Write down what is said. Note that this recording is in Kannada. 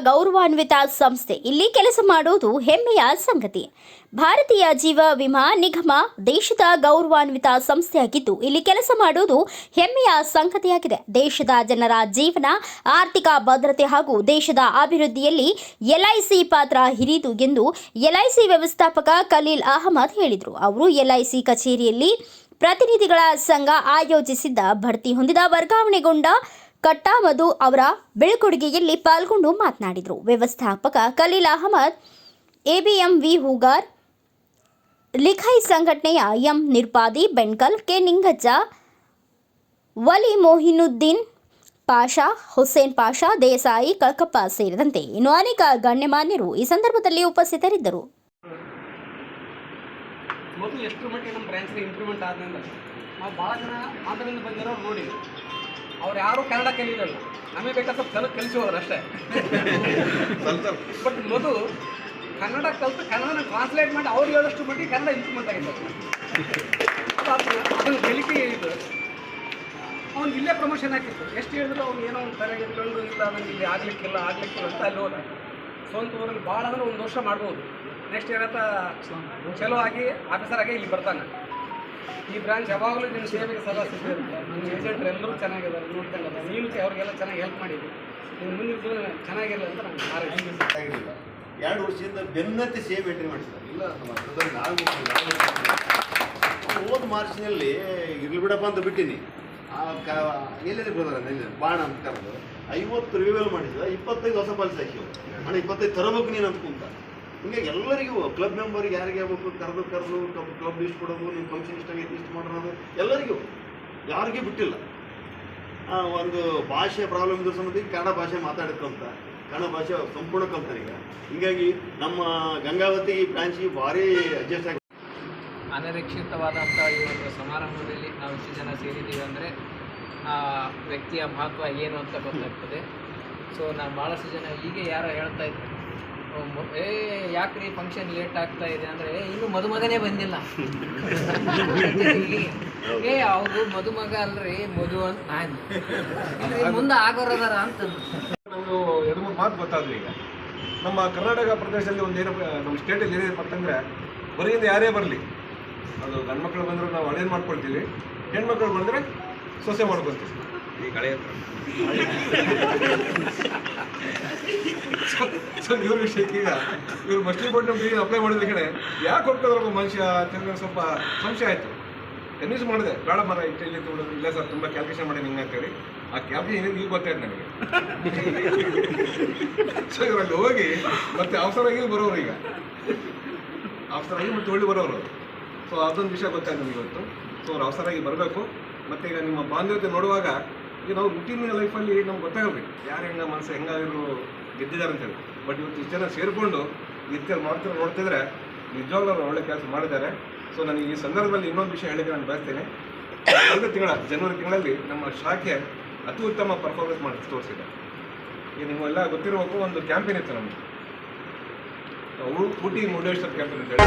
ಗೌರವಾನ್ವಿತ ಸಂಸ್ಥೆ. ಇಲ್ಲಿ ಕೆಲಸ ಮಾಡುವುದು ಹೆಮ್ಮೆಯ ಸಂಗತಿ. ಭಾರತೀಯ ಜೀವ ವಿಮಾ ನಿಗಮ ದೇಶದ ಗೌರವಾನ್ವಿತ ಸಂಸ್ಥೆಯಾಗಿದ್ದು, ಇಲ್ಲಿ ಕೆಲಸ ಮಾಡುವುದು ಹೆಮ್ಮೆಯ ಸಂಗತಿಯಾಗಿದೆ. ದೇಶದ ಜನರ ಜೀವನ, ಆರ್ಥಿಕ ಭದ್ರತೆ ಹಾಗೂ ದೇಶದ ಅಭಿವೃದ್ಧಿಯಲ್ಲಿ ಎಲ್ಐಸಿ ಪಾತ್ರ ಹಿರಿದು ಎಂದು ಎಲ್ಐಸಿ ವ್ಯವಸ್ಥಾಪಕ ಖಲೀಲ್ ಅಹಮದ್ ಹೇಳಿದರು. ಅವರು ಎಲ್ಐಸಿ ಕಚೇರಿಯಲ್ಲಿ ಪ್ರತಿನಿಧಿಗಳ ಸಂಘ ಆಯೋಜಿಸಿದ್ದ ಭರ್ತಿ ಹೊಂದಿದ ವರ್ಗಾವಣೆಗೊಂಡ ಕಟ್ಟಾಮದು ಅವರ ಬೀಳ್ಕೊಡುಗೆಯಲ್ಲಿ ಪಾಲ್ಗೊಂಡು ಮಾತನಾಡಿದರು. ವ್ಯವಸ್ಥಾಪಕ ಖಲೀಲ್ ಅಹಮದ್ ಎಬಿಎಂವಿ ಹೂಗಾರ್ ಲಿಖೈ ಸಂಘಟನೆಯ ಎಂ ನಿರ್ಪಾದಿ, ಬೆಣ್ಕಲ್, ಕೆ ನಿಂಗಜ್ಜ, ವಲಿ ಮೊಹಿನುದ್ದೀನ್ ಪಾಷಾ, ಹುಸೇನ್ ಪಾಷಾ, ದೇಸಾಯಿ ಕಳಕಪ್ಪ ಸೇರಿದಂತೆ ಇನ್ನು ಅನೇಕ ಗಣ್ಯಮಾನ್ಯರು ಈ ಸಂದರ್ಭದಲ್ಲಿ ಉಪಸ್ಥಿತರಿದ್ದರು. ಎಷ್ಟು ಮಟ್ಟಿಗೆ ನಮ್ಮ ಬ್ರ್ಯಾಂಚ್ಗೆ ಇಂಪ್ರೂವ್ಮೆಂಟ್ ಆದ್ಮೇಲೆ ನಾವು ಭಾಳ ಜನ ಆಂಧ್ರದಿಂದ ಬಂದಿರೋರು ನೋಡಿ. ಅವ್ರು ಯಾರು ಕನ್ನಡ ಕಲಿಯೋಲ್ಲ ನಮಗೆ ಬೇಕಾದ ಸ್ವಲ್ಪ ಕನ್ನಡ ಕಲಿಸಿ ಹೋದ್ರು ಅಷ್ಟೇ ಬಟ್ ಮಧು ಕನ್ನಡ ಕಲಿತು ಕನ್ನಡನ ಟ್ರಾನ್ಸ್ಲೇಟ್ ಮಾಡಿ ಅವ್ರು ಹೇಳೋಷ್ಟು ಮಟ್ಟಿಗೆ ಕನ್ನಡ ಇಂಪ್ರೂವ್ಮೆಂಟ್ ಅದು- ಅದನ್ನು ಅವ್ನು ಇದು ಅವ್ನಿಗೆ ಇಲ್ಲೇ ಪ್ರಮೋಷನ್ ಹಾಕಿತ್ತು ಎಷ್ಟು ಹೇಳಿದ್ರು ಅವ್ನು ಏನೋ ಒಂದು ತಲೆಗೆ ಇಟ್ಕೊಂಡು ಇಲ್ಲ ನನಗೆ ಇಲ್ಲಿ ಆಗ್ಲಿಕ್ಕಿಲ್ಲ ಆಗ್ಲಿಕ್ಕಿಲ್ಲ ಅಂತ ಅಲ್ಲಿ ಹೋದ. ಸ್ವಂತ ಊರಲ್ಲಿ ಭಾಳ ಅಂದ್ರೆ ಒಂದು ವರ್ಷ ಮಾಡ್ಬೋದು. ನೆಕ್ಸ್ಟ್ ಏನಂತ ಚಲೋ ಆಗಿ ಆಫೀಸರ್ ಆಗಿ ಇಲ್ಲಿ ಬರ್ತಾನೆ. ಈ ಬ್ರಾಂಚ್ ಯಾವಾಗಲೂ ನಿನ್ನ ಸೇವೆಗೆ ಸದಾ ಇರುತ್ತೆ. ನಿಮ್ಮ ಏಜೆಂಟ್ರು ಎಲ್ಲರೂ ಚೆನ್ನಾಗಿದ್ದಾರೆ, ನೋಡ್ಕೊಂಡಲ್ಲ. ನೀನು ಅವ್ರಿಗೆಲ್ಲ ಚೆನ್ನಾಗಿ ಹೆಲ್ಪ್ ಮಾಡಿದ್ವಿ ನೀವು ಮುಂದಿನ ಜೀವನ ಚೆನ್ನಾಗಿರಲಿ ಅಂತ ನಾನು ಆಗಿರಲಿಲ್ಲ ಎರಡು ವರ್ಷದಿಂದ ಬೆನ್ನತ್ತಿ ಸೇವೆ ಎಂಟ್ರಿ ಮಾಡಿಸ್ತಾರೆ ಇಲ್ಲ, ನಮ್ಮ ಹೋದ ಮಾರ್ಚ್ನಲ್ಲಿ ಇರ್ಲಿ ಬಿಡಪ್ಪ ಅಂತ ಬಿಟ್ಟಿನಿ. ಆ ಕ ಬಾಣ ಅಂತ ಕರೆದು ಐವತ್ತು ರಿವ್ಯೂವಲ್ ಮಾಡಿದ್ದ ಇಪ್ಪತ್ತೈದು ಹೊಸ ಪಾಲಿಸಿ ಹಾಕಿವ್ ಅಣ್ಣ, ಇಪ್ಪತ್ತೈದು ತರಬೇಕು ನೀನು ಅಂತ ಹಿಂಗಾಗಿ ಎಲ್ಲರಿಗೂ ಕ್ಲಬ್ ಮೆಂಬರ್ಗೆ ಯಾರಿಗೆ ಆಗ್ಬೇಕು? ಕರೆದು ಕರೆದು ಕ್ಲಬ್ ಕ್ಲಬ್ ಲಿಸ್ಟ್ ಕೊಡೋದು ನಿಮ್ಮ ಫಂಕ್ಷನ್ ಇಷ್ಟ ಆಗೈತೆ ಇಷ್ಟು ಮಾಡೋದು ಎಲ್ಲರಿಗೂ. ಯಾರಿಗೂ ಬಿಟ್ಟಿಲ್ಲ. ಒಂದು ಭಾಷೆ ಪ್ರಾಬ್ಲಮ್ ಇದ್ರ ಸಮೇತ ಕನ್ನಡ ಭಾಷೆ ಮಾತಾಡ್ಕೊಂತ ಕನ್ನಡ ಭಾಷೆ ಸಂಪೂರ್ಣ ಈಗ. ಹೀಗಾಗಿ ನಮ್ಮ ಗಂಗಾವತಿ ಬ್ರಾಂಚಿಗೆ ಭಾರಿ ಅಡ್ಜಸ್ಟ್ ಆಗಿ ಅನಿರೀಕ್ಷಿತವಾದಂಥ ಈ ಒಂದು ಸಮಾರಂಭದಲ್ಲಿ ನಾವು ಇಷ್ಟು ಜನ ಸೇರಿದ್ದೀವಿ ಅಂದರೆ, ಆ ವ್ಯಕ್ತಿಯ ಮಹತ್ವ ಏನು ಅಂತ ಗೊತ್ತಾಗ್ತದೆ. ಸೊ ನಾನು ಭಾಳಷ್ಟು ಜನ ಹೀಗೆ ಯಾರೋ ಹೇಳ್ತಾ ಇದ್ರು. ಏ, ಯಾಕ್ರಿ ಫಂಕ್ಷನ್ ಲೇಟ್ ಆಗ್ತಾ ಇದೆ? ಅಂದ್ರೆ ಇನ್ನು ಮದುಮಗನೇ ಬಂದಿಲ್ಲ. ಏ, ಅವರು ಮದುಮಗ ಅಲ್ರಿ, ಮಧು ಅಂತ ಮುಂದೆ ಆಗೋರದಾರ ಅಂತ. ನಮ್ದು ಎರಡು ಮಾತು ಗೊತ್ತಾದ್ರು ಈಗ. ನಮ್ಮ ಕರ್ನಾಟಕ ಪ್ರದೇಶದಲ್ಲಿ ಒಂದು ಏನು ನಮ್ಮ ಸ್ಟೇಟಲ್ಲಿ ಏನೇನಪ್ಪ ಅಂತಂದರೆ ಹೊರಗಿಂದ ಯಾರೇ ಬರಲಿ. ಅದು ಗಂಡು ಮಕ್ಕಳು ಬಂದರೆ ನಾವು ಅಳೇನು ಮಾಡ್ಕೊಳ್ತೀವಿ. ಹೆಣ್ಮಕ್ಳು ಬಂದರೆ ಸೊಸೆ ಸೊ ಇವ್ರ ವಿಷಯಕ್ಕೆ ಈಗ ಇವ್ರು ಮಚ್ಲಿಪಟ್ಟಣಂ ಬಿ ಅಪ್ಲೈ ಮಾಡಿದ ಕಡೆ ಯಾಕೆ ಹೋಗ್ತಾರಪ್ಪ ಮನುಷ್ಯ ತಿರ್ಗ ಸ್ವಲ್ಪ ಸಂಶಯ ಆಯಿತು. ಕನ್ವಿನ್ಸ್ ಮಾಡಿದೆ ಬೇಡ ಮರ ಇಲ್ಲಿ ತಗೊಳ್ಳೋದು ಇಲ್ಲ ಸರ್ ತುಂಬ ಕ್ಯಾಲ್ಕುಲೇಷನ್ ಮಾಡಿ ನಿಂಗೆ ಅಂತೇಳಿ ಆ ಕ್ಯಾಲ್ಕುಲೇಷನ್ ಏನಿದೆ ಈಗ ಗೊತ್ತಾಯ್ತು ನನಗೆ. ಸೊ ಇವಾಗ ಹೋಗಿ ಮತ್ತೆ ಅವಸರಾಗಿ ಬರೋರು ಈಗ. ಅವಸರಾಗಿ ಮತ್ತೆ ಒಳ್ಳೆ ಬರೋರು ಸೊ ಅದೊಂದು ವಿಷಯ ಗೊತ್ತಾಯ್ತು ನಮಗೆ ಇವತ್ತು. ಸೊ ಅವ್ರು ಅವಸರಾಗಿ ಬರಬೇಕು. ಮತ್ತೆ ಈಗ ನಿಮ್ಮ ಬಾಂಧವ್ಯತೆ ನೋಡುವಾಗ, ಈಗ ನಾವು ರುಟೀನ್ ಲೈಫಲ್ಲಿ ನಮ್ಗೆ ಗೊತ್ತಾಗಬೇಕು ಯಾರು ಹೆಂಗ ಮನಸ್ಸು ಹೆಂಗಾದ್ರು ಗೆದ್ದಿದ್ದಾರೆ ಅಂತೇಳಿ ಬಟ್ ಇವತ್ತು ಇಷ್ಟು ಜನ ಸೇರಿಕೊಂಡು ನಿತ್ಯ ಮಾಡ್ತಾರೆ ನೋಡ್ತಿದ್ರೆ ನಿಜವಾಗ್ಲೂ ಅವ್ರು ಒಳ್ಳೆ ಕೆಲಸ ಮಾಡಿದ್ದಾರೆ. ಸೊ ನನಗೆ ಈ ಸಂದರ್ಭದಲ್ಲಿ ಇನ್ನೊಂದು ವಿಷಯ ಹೇಳಿದ್ರೆ ನಾನು ಬಯಸ್ತೇನೆ. ಕಳೆದ ತಿಂಗಳ, ಜನವರಿ ತಿಂಗಳಲ್ಲಿ ನಮ್ಮ ಶಾಖೆ ಅತಿ ಉತ್ತಮ ಪರ್ಫಾರ್ಮೆನ್ಸ್ ಮಾಡಿ ತೋರಿಸಿದೆ. ಈಗ ನಿಮಗೆಲ್ಲ ಗೊತ್ತಿರಬೇಕು, ಒಂದು ಕ್ಯಾಂಪೇನ್ ಇತ್ತು ನಮಗೆ ಊಟಿ ಮುರುಡೇಶ್ವರ ಕ್ಯಾಂಪೇನ್ ಅಂತ ಹೇಳಿ.